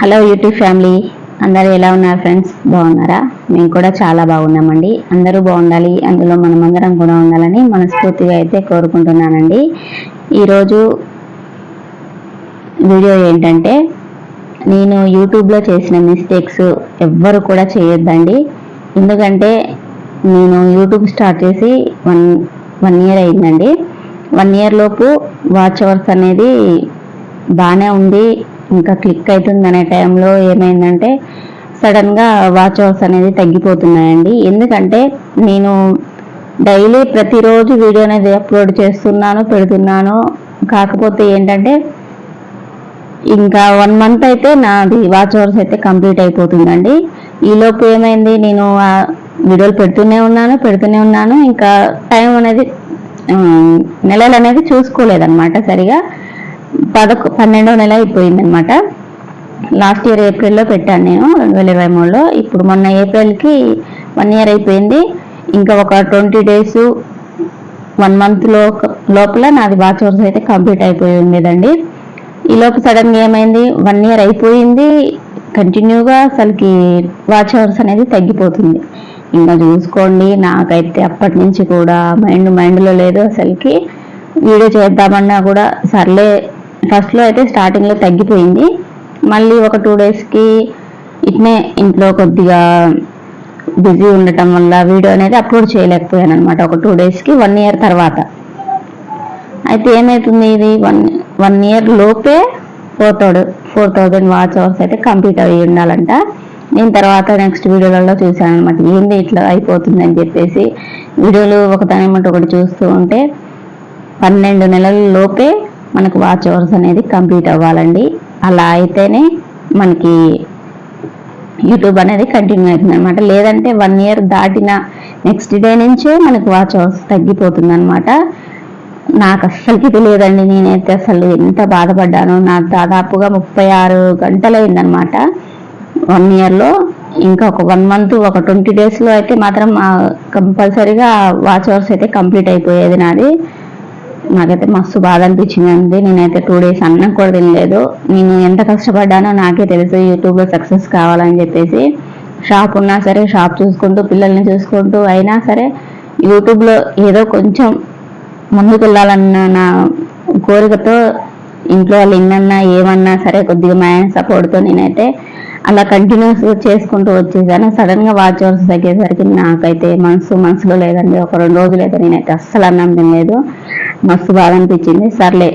Hello YouTube family. అందరూ ఎలా ఉన్నారు ఫ్రెండ్స్? బాగున్నారా? మేము కూడా చాలా బాగున్నామండి. అందరూ బాగుండాలి. అందులో మనమందరం కూడా ఉండాలని మనస్ఫూర్తిగా అయితే కోరుకుంటున్నానండి. ఈరోజు వీడియో ఏంటంటే నేను యూట్యూబ్లో చేసిన మిస్టేక్స్ ఎవ్వరు కూడా చేయొద్దండి. ఎందుకంటే నేను యూట్యూబ్ స్టార్ట్ చేసి వన్ వన్ ఇయర్ అయిందండి. వన్ ఇయర్ లోపు వాచ్ అవర్స్ అనేది బాగానే ఉంది. ఇంకా క్లిక్ అవుతుంది అనే టైంలో ఏమైందంటే సడన్గా వాచ్ అవర్స్ అనేది తగ్గిపోతున్నాయండి. ఎందుకంటే నేను డైలీ ప్రతిరోజు వీడియో అనేది అప్లోడ్ చేస్తున్నాను పెడుతున్నాను. కాకపోతే ఏంటంటే ఇంకా వన్ మంత్ అయితే నాది వాచ్ అవర్స్ అయితే కంప్లీట్ అయిపోతుందండి. ఈలోపు ఏమైంది? నేను వీడియోలు పెడుతూనే ఉన్నాను పెడుతూనే ఉన్నాను. ఇంకా టైం అనేది నెలలు అనేది చూసుకోలేదన్నమాట సరిగా. పదకొ పన్నెండో నెల అయిపోయింది అనమాట లాస్ట్ ఇయర్ ఏప్రిల్లో పెట్టాను నేను రెండు వేల ఇరవై మూడులో. ఇప్పుడు మొన్న ఏప్రిల్కి వన్ ఇయర్ అయిపోయింది. ఇంకా ఒక ట్వంటీ డేస్ వన్ మంత్లో లోపల నాది వాచ్ అయితే కంప్లీట్ అయిపోయి ఉండేదండి. ఈ సడన్గా ఏమైంది? వన్ ఇయర్ అయిపోయింది. కంటిన్యూగా అసలుకి వాచ్ అవర్స్ అనేది తగ్గిపోతుంది. ఇంకా చూసుకోండి నాకైతే అప్పటి నుంచి కూడా మైండ్ మైండ్లో లేదు అసలుకి. వీడియో చేద్దామన్నా కూడా సర్లే ఫస్ట్లో అయితే స్టార్టింగ్లో తగ్గిపోయింది. మళ్ళీ ఒక టూ డేస్కి ఇట్నే ఇంట్లో కొద్దిగా బిజీ ఉండటం వల్ల వీడియో అనేది అప్లోడ్ చేయలేకపోయాను అనమాట ఒక టూ డేస్కి వన్ ఇయర్ తర్వాత. అయితే ఏమవుతుంది ఇది? వన్ వన్ ఇయర్ లోపే four thousand four thousand watch hours అయితే కంప్లీట్ అయ్యి ఉండాలంట. నేను తర్వాత నెక్స్ట్ వీడియోలలో చూశాను అనమాట ఏంది ఇట్లా అయిపోతుంది అని చెప్పేసి. వీడియోలు ఒకదాని ఒకటి చూస్తూ ఉంటే పన్నెండు నెలల లోపే మనకు వాచ్ అవర్స్ అనేది కంప్లీట్ అవ్వాలండి. అలా అయితేనే మనకి యూట్యూబ్ అనేది కంటిన్యూ అవుతుంది అనమాట లేదంటే వన్ ఇయర్ దాటిన నెక్స్ట్ డే నుంచే మనకు వాచ్ అవర్స్ తగ్గిపోతుంది అనమాట నాకు అస్సలకి తెలియదండి నేనైతే అసలు ఎంత బాధపడ్డాను. నాకు దాదాపుగా ముప్పై ఆరు గంటలైందనమాట వన్ ఇయర్లో ఇంకా ఒక వన్ మంత్ ఒక ట్వంటీ డేస్లో అయితే మాత్రం కంపల్సరీగా వాచ్ అవర్స్ అయితే కంప్లీట్ అయిపోయేది నాది. నాకైతే మస్తు బాధ అనిపించింది నేనైతే టూ డేస్ అన్నం కూడా తినలేదు. నేను ఎంత కష్టపడ్డానో నాకే తెలుసు యూట్యూబ్లో సక్సెస్ కావాలని చెప్పేసి. షాప్ ఉన్నా సరే షాప్ చూసుకుంటూ పిల్లల్ని చూసుకుంటూ అయినా సరే యూట్యూబ్లో ఏదో కొంచెం ముందుకు వెళ్ళాలన్న నా కోరికతో ఇంట్లో వాళ్ళు ఎన్నన్నా ఏమన్నా సరే కొద్దిగా మా ఆయన సపోర్ట్తో నేనైతే అలా కంటిన్యూస్ చేసుకుంటూ వచ్చేసాను. సడన్గా వాచ్ అవర్స్ తగ్గేసరికి నాకైతే మనసు మనసులో లేదండి. ఒక రెండు రోజులు అయితే నేనైతే అస్సలు అన్నం తినలేదు. మస్తు బాధ అనిపించింది. సర్లే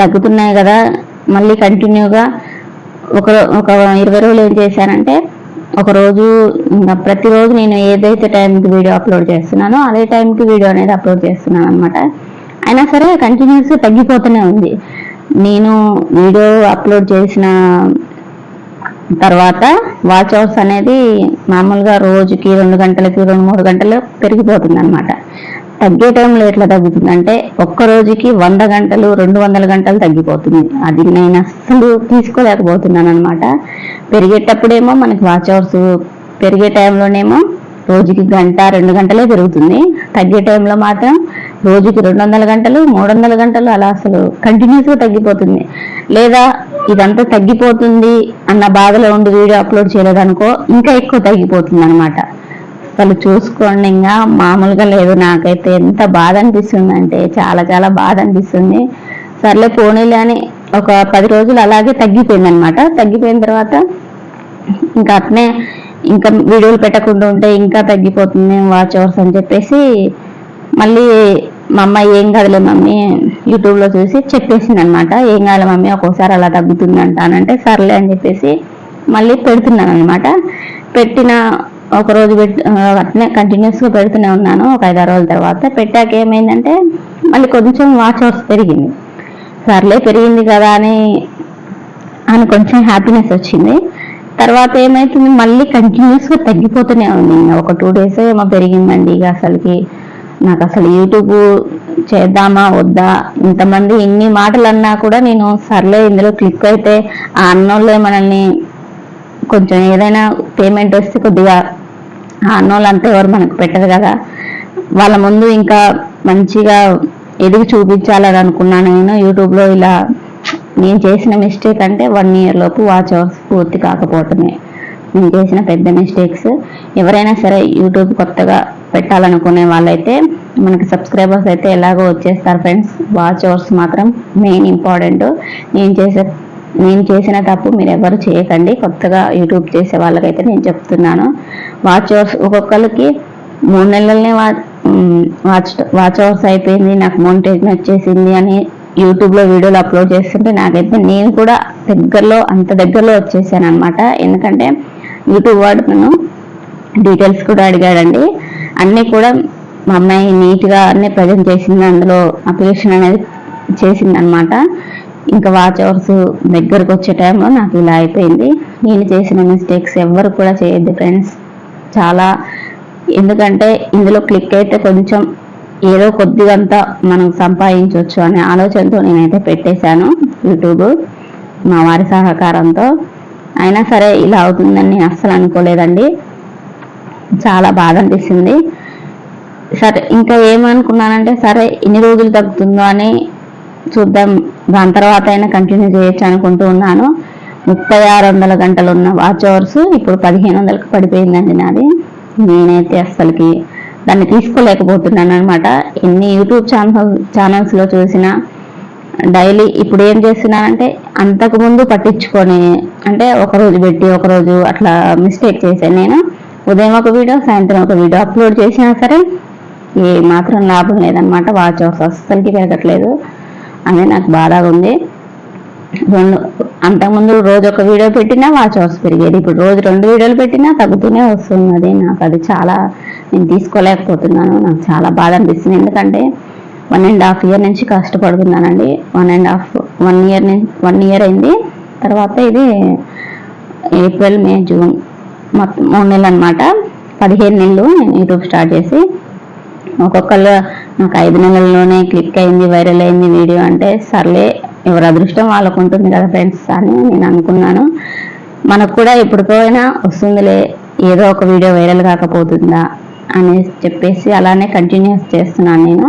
తగ్గుతున్నాయి కదా. మళ్ళీ కంటిన్యూగా ఒక ఒక ఇరవై రోజులు ఏం చేశానంటే ఒక రోజు ప్రతిరోజు నేను ఏదైతే టైంకి వీడియో అప్లోడ్ చేస్తున్నానో అదే టైంకి వీడియో అనేది అప్లోడ్ చేస్తున్నాను అనమాట అయినా సరే కంటిన్యూస్ తగ్గిపోతూనే ఉంది. నేను వీడియో అప్లోడ్ చేసిన తర్వాత వాచ్ అవర్స్ అనేది మామూలుగా రోజుకి రెండు గంటలకి రెండు మూడు గంటలు పెరిగిపోతుంది అనమాట తగ్గే టైంలో ఎట్లా తగ్గుతుంది అంటే ఒక్క రోజుకి వంద గంటలు రెండు వందల గంటలు తగ్గిపోతుంది. అది నేను అస్సలు తీసుకోలేకపోతున్నాను అనమాట పెరిగేటప్పుడేమో మనకి వాచ్ అవర్స్ పెరిగే టైంలోనేమో రోజుకి గంట రెండు గంటలే పెరుగుతుంది. తగ్గే టైంలో మాత్రం రోజుకి రెండు వందల గంటలు మూడు వందల గంటలు అలా అసలు కంటిన్యూస్గా తగ్గిపోతుంది. లేదా ఇదంతా తగ్గిపోతుంది అన్న బాధలో ఉండి వీడియో అప్లోడ్ చేయలేదనుకో ఇంకా ఎక్కువ తగ్గిపోతుంది అనమాట అసలు చూసుకోండి ఇంకా. మామూలుగా లేదు. నాకైతే ఎంత బాధ అనిపిస్తుంది అంటే చాలా చాలా బాధ అనిపిస్తుంది. సర్లే పోనీలే అని ఒక పది రోజులు అలాగే తగ్గిపోయింది అనమాట తగ్గిపోయిన తర్వాత ఇంకా అట్నే ఇంకా వీడియోలు పెట్టకుండా ఉంటే ఇంకా తగ్గిపోతుంది. వాచ్ అవర్స్ అని చెప్పేసి మళ్ళీ మా అమ్మ ఏం కాదులే మమ్మీ యూట్యూబ్లో చూసి చెప్పేసింది అనమాట ఏం కాదు మమ్మీ ఒక్కోసారి అలా తగ్గుతుంది అంటానంటే సర్లే అని చెప్పేసి మళ్ళీ పెడుతున్నాను అనమాట పెట్టిన ఒక రోజు పెట్టి అట్నే కంటిన్యూస్గా పెడుతూనే ఉన్నాను. ఒక ఐదారు రోజుల తర్వాత పెట్టాక ఏమైందంటే మళ్ళీ కొంచెం వాచ్ అవర్స్ పెరిగింది. సర్లే పెరిగింది కదా అని అని కొంచెం హ్యాపీనెస్ వచ్చింది. తర్వాత ఏమైతుంది మళ్ళీ కంటిన్యూస్గా తగ్గిపోతూనే ఉంది. ఒక టూ డేస్ ఏమో పెరిగిందండి ఇక అసలుకి. నాకు అసలు యూట్యూబ్ చేద్దామా వద్దా? ఇంతమంది ఇన్ని మాటలు అన్నా కూడా నేను సర్లే ఇందులో క్లిక్ అయితే ఆ అన్నోళ్ళే మనల్ని కొంచెం ఏదైనా పేమెంట్ వస్తే కొద్దిగా ఆ అన్నోళ్ళు అంతా ఎవరు మనకు పెట్టదు కదా. వాళ్ళ ముందు ఇంకా మంచిగా ఎదిగి చూపించాలని అనుకున్నాను నేను. యూట్యూబ్లో ఇలా నేను చేసిన మిస్టేక్ అంటే వన్ ఇయర్ లోపు వాచ్ అవర్స్ పూర్తి కాకపోతున్నాయి. నేను చేసిన పెద్ద మిస్టేక్స్. ఎవరైనా సరే యూట్యూబ్ కొత్తగా పెట్టాలనుకునే వాళ్ళైతే మనకి సబ్స్క్రైబర్స్ అయితే ఎలాగో వచ్చేస్తారు ఫ్రెండ్స్ వాచ్ అవర్స్ మాత్రం మెయిన్ ఇంపార్టెంట్ నేను చేసే నేను చేసిన తప్పు మీరు ఎవరు చేయకండి. కొత్తగా యూట్యూబ్ చేసే వాళ్ళకైతే నేను చెప్తున్నాను. వాచ్ అవర్స్ ఒక్కొక్కరికి మూడు నెలలనే వా- వాచ్ వాచ్ అవర్స్ అయిపోయింది. నాకు మోనిటైజేషన్ వచ్చేసింది అని యూట్యూబ్లో వీడియోలు అప్లోడ్ చేస్తుంటే నాకైతే నేను కూడా దగ్గరలో అంత దగ్గరలో వచ్చేసాను అనమాట ఎందుకంటే యూట్యూబ్ వాడు నన్ను డీటెయిల్స్ కూడా అడిగాడండి. అన్నీ కూడా మా అమ్మాయి నీట్గా అన్నీ ప్రజెంట్ చేసింది. అందులో అప్లికేషన్ అనేది చేసింది అనమాట ఇంకా వాచ్ అవర్స్ దగ్గరకు వచ్చే టైంలో నాకు ఇలా అయిపోయింది. నేను చేసిన మిస్టేక్స్ ఎవ్వరు కూడా చేయొద్దు ఫ్రెండ్స్ చాలా ఎందుకంటే ఇందులో క్లిక్ అయితే కొంచెం ఏదో కొద్దిగంతా మనం సంపాదించవచ్చు అనే ఆలోచనతో నేనైతే పెట్టేశాను యూట్యూబ్ మా వారి సహకారంతో. అయినా సరే ఇలా అవుతుందని నేను అస్సలు అనుకోలేదండి. చాలా బాధ అనిపిస్తుంది. సరే ఇంకా ఏమనుకున్నానంటే సరే ఎన్ని రోజులు తగ్గుతుందో అని చూద్దాం. దాని తర్వాత అయినా కంటిన్యూ చేయొచ్చు అనుకుంటూ ఉన్నాను. ముప్పై ఆరు వందల గంటలు ఉన్న వాచ్ అవర్స్ ఇప్పుడు పదిహేను వందలకు పడిపోయిందండి నాది. నేనైతే అస్సలకి దాన్ని తీసుకోలేకపోతున్నాను అనమాట ఎన్ని యూట్యూబ్ ఛానల్ ఛానల్స్లో చూసినా డైలీ ఇప్పుడు ఏం చేస్తున్నానంటే అంతకుముందు పట్టించుకొని అంటే ఒక రోజు పెట్టి ఒక రోజు అట్లా మిస్టేక్ చేశాను నేను. ఉదయం ఒక వీడియో సాయంత్రం ఒక వీడియో అప్లోడ్ చేసినా సరే ఏ మాత్రం లాభం లేదనమాట వాచ్ అవర్స్ అస్సలకి పెరగట్లేదు. అదే నాకు బాధగా ఉంది. రెండు అంతకుముందు రోజు ఒక వీడియో పెట్టినా వాచ్ అవర్స్ పెరిగేది. ఇప్పుడు రోజు రెండు వీడియోలు పెట్టినా తగ్గుతూనే వస్తున్నది నాకు అది చాలా నేను తీసుకోలేకపోతున్నాను. నాకు చాలా బాధ అనిపిస్తుంది. ఎందుకంటే వన్ అండ్ హాఫ్ ఇయర్ నుంచి కష్టపడుతున్నానండి. One and half one year one year అయింది. తర్వాత ఇది ఏప్రిల్ మే జూన్ మొత్తం మూడు నెలలు అనమాట పదిహేను నెలలు నేను యూట్యూబ్ స్టార్ట్ చేసి ఒక్కొక్కళ్ళు నాకు ఐదు నెలల్లోనే క్లిక్ అయింది వైరల్ అయింది వీడియో అంటే సర్లే ఎవరి అదృష్టం వాళ్ళకు ఉంటుంది కదా ఫ్రెండ్స్ అని నేను అనుకున్నాను. మనకు కూడా ఎప్పటికైనా వస్తుందిలే ఏదో ఒక వీడియో వైరల్ కాకపోతుందా అని చెప్పేసి అలానే కంటిన్యూస్ చేస్తున్నాను నేను.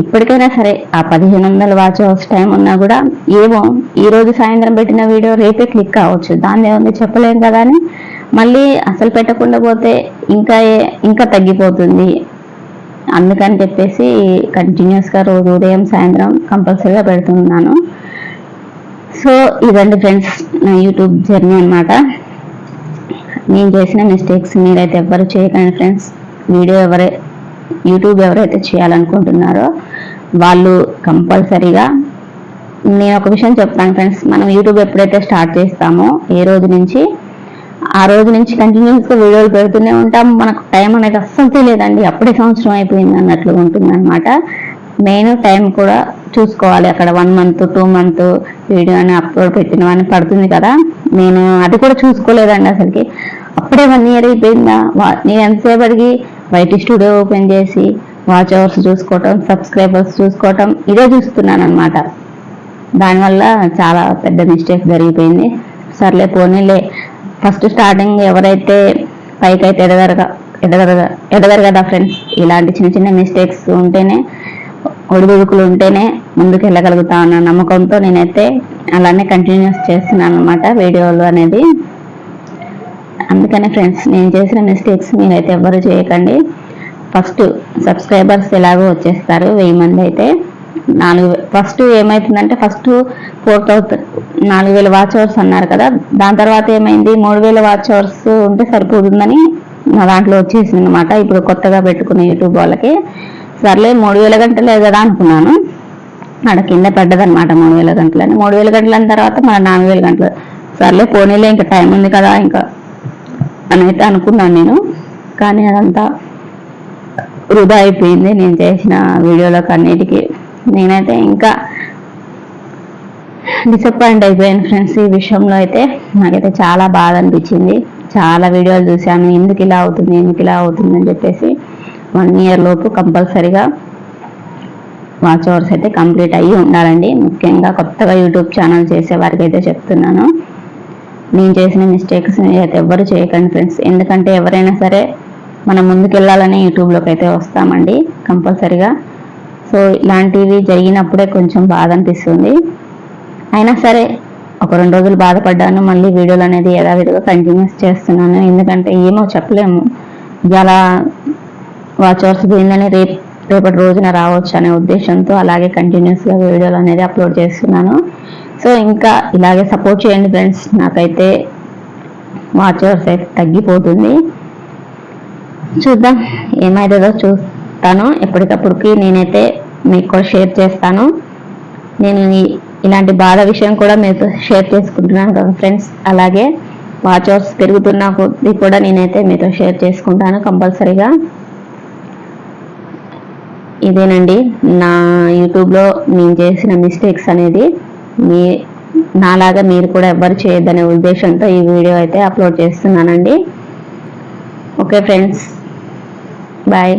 ఇప్పటికైనా సరే ఆ పదిహేను వందల వాచ్ అవర్స్ టైం ఉన్నా కూడా ఏమో ఈ రోజు సాయంత్రం పెట్టిన వీడియో రేపే క్లిక్ అవ్వచ్చు దాన్ని ఏముంది చెప్పలేం కదా అని మళ్ళీ అసలు పెట్టకుండా పోతే ఇంకా ఇంకా తగ్గిపోతుంది. అందుకని చెప్పేసి కంటిన్యూస్గా రోజు ఉదయం సాయంత్రం కంపల్సరీగా పెడుతున్నాను. సో ఇదండి ఫ్రెండ్స్ నా యూట్యూబ్ జర్నీ అన్నమాట. నేను చేసిన మిస్టేక్స్ మీరైతే ఎవ్వరు చేయకండి ఫ్రెండ్స్. వీడియో ఎవరై యూట్యూబ్ ఎవరైతే చేయాలనుకుంటున్నారో వాళ్ళు కంపల్సరీగా నేను ఒక విషయం చెప్తాను ఫ్రెండ్స్. మనం యూట్యూబ్ ఎప్పుడైతే స్టార్ట్ చేస్తామో ఏ రోజు నుంచి ఆ రోజు నుంచి కంటిన్యూస్గా వీడియోలు పెడుతూనే ఉంటాం. మనకు టైం అనేది అస్సలు తెలియదండి. అప్పుడే సంవత్సరం అయిపోయింది అన్నట్లు ఉంటుంది అనమాట మెయిన్ టైం కూడా చూసుకోవాలి. అక్కడ one month two month video అని అప్లోడ్ పెట్టిన అని పడుతుంది కదా. నేను అది కూడా చూసుకోలేదండి అసలుకి. అప్పుడే వన్ ఇయర్ అయిపోయిందా? నేను ఎంతసేపటికి బయట స్టూడియో ఓపెన్ చేసి వాచ్ అవర్స్ చూసుకోవటం సబ్స్క్రైబర్స్ చూసుకోవటం ఇదే చూస్తున్నాను అనమాట దానివల్ల చాలా పెద్ద మిస్టేక్ జరిగిపోయింది. సర్లే పోనీలే. ఫస్ట్ స్టార్టింగ్ ఎవరైతే పైకి అయితే ఎదగరు ఎదగరు ఎదగరు కదా ఫ్రెండ్స్ ఇలాంటి చిన్న చిన్న మిస్టేక్స్ ఉంటేనే ఒడిదుడుకులు ఉంటేనే ముందుకు వెళ్ళగలుగుతా అన్న నమ్మకంతో నేనైతే అలానే కంటిన్యూస్ చేస్తున్నాను అనమాట వీడియోలు అనేది. అందుకనే ఫ్రెండ్స్ నేను చేసిన మిస్టేక్స్ మీరైతే ఎవ్వరు చేయకండి. ఫస్ట్ సబ్స్క్రైబర్స్ ఎలాగో వచ్చేస్తారు వెయ్యి మంది అయితే. నాలుగు ఫస్ట్ ఏమవుతుందంటే ఫస్ట్ ఫోర్ థౌసండ్ నాలుగు వేల వాచ్ అవర్స్ అన్నారు కదా. దాని తర్వాత ఏమైంది? మూడు వేల వాచ్ అవర్స్ ఉంటే సరిపోతుందని నా దాంట్లో వచ్చేసింది అనమాట ఇప్పుడు కొత్తగా పెట్టుకున్న యూట్యూబ్ వాళ్ళకి. సర్లే మూడు వేల గంటలే కదా అనుకున్నాను. ఆడ కింద పడ్డదన్నమాట మూడు వేల గంటలని. మూడు వేల గంటల తర్వాత మన నాలుగు వేల గంటలు. సర్లే పోనీలే ఇంకా టైం ఉంది కదా ఇంకా అని అయితే అనుకున్నాను నేను. కానీ అదంతా వృధా అయిపోయింది. నేను చేసిన వీడియోలకు అన్నిటికీ నేనైతే ఇంకా డిసప్పాయింట్ అయిపోయాను ఫ్రెండ్స్ ఈ విషయంలో అయితే. నాకైతే చాలా బాధ అనిపించింది. చాలా వీడియోలు చూశాను. ఎందుకు ఇలా అవుతుంది? ఎందుకు ఇలా అవుతుంది? అని చెప్పేసి వన్ ఇయర్ లోపు కంపల్సరీగా వాచ్ అవర్స్ అయితే కంప్లీట్ అయ్యి ఉండాలండి. ముఖ్యంగా కొత్తగా యూట్యూబ్ ఛానల్ చేసే వారికి అయితే చెప్తున్నాను. నేను చేసిన మిస్టేక్స్ అయితే ఎవ్వరు చేయకండి ఫ్రెండ్స్ ఎందుకంటే ఎవరైనా సరే మనం ముందుకెళ్ళాలని యూట్యూబ్లోకి అయితే వస్తామండి కంపల్సరీగా. సో ఇలాంటివి జరిగినప్పుడే కొంచెం బాధ అనిపిస్తుంది. అయినా సరే ఒక రెండు రోజులు బాధపడ్డాను. మళ్ళీ వీడియోలు అనేది యథావిధిగా కంటిన్యూస్ చేస్తున్నాను. ఎందుకంటే ఏమో చెప్పలేము. ఇలా వాచ్ అవర్స్ పోయిందని రేపు రేపటి రోజున రావచ్చు అనే ఉద్దేశంతో అలాగే కంటిన్యూస్గా వీడియోలు అనేది అప్లోడ్ చేస్తున్నాను. సో ఇంకా ఇలాగే సపోర్ట్ చేయండి ఫ్రెండ్స్ నాకైతే వాచ్ అవర్స్ అయితే తగ్గిపోతుంది. చూద్దాం. ఏమైతుందో చూస్తాను. ఎప్పటికప్పుడుకి నేనైతే మీకు కూడా షేర్ చేస్తాను. నేను ఇలాంటి బాధ విషయం కూడా మీతో షేర్ చేసుకుంటున్నాను కదా ఫ్రెండ్స్. అలాగే వాచ్ అవర్స్ పెరుగుతున్న కొద్ది కూడా నేనైతే మీతో షేర్ చేసుకుంటాను కంపల్సరీగా. ఇదేనండి నా యూట్యూబ్లో నేను చేసిన మిస్టేక్స్ అనేది. మీ నాలాగా మీరు కూడా ఎవ్వరు చేయొద్దనే ఉద్దేశంతో ఈ వీడియో అయితే అప్లోడ్ చేస్తున్నానండి. Okay friends bye.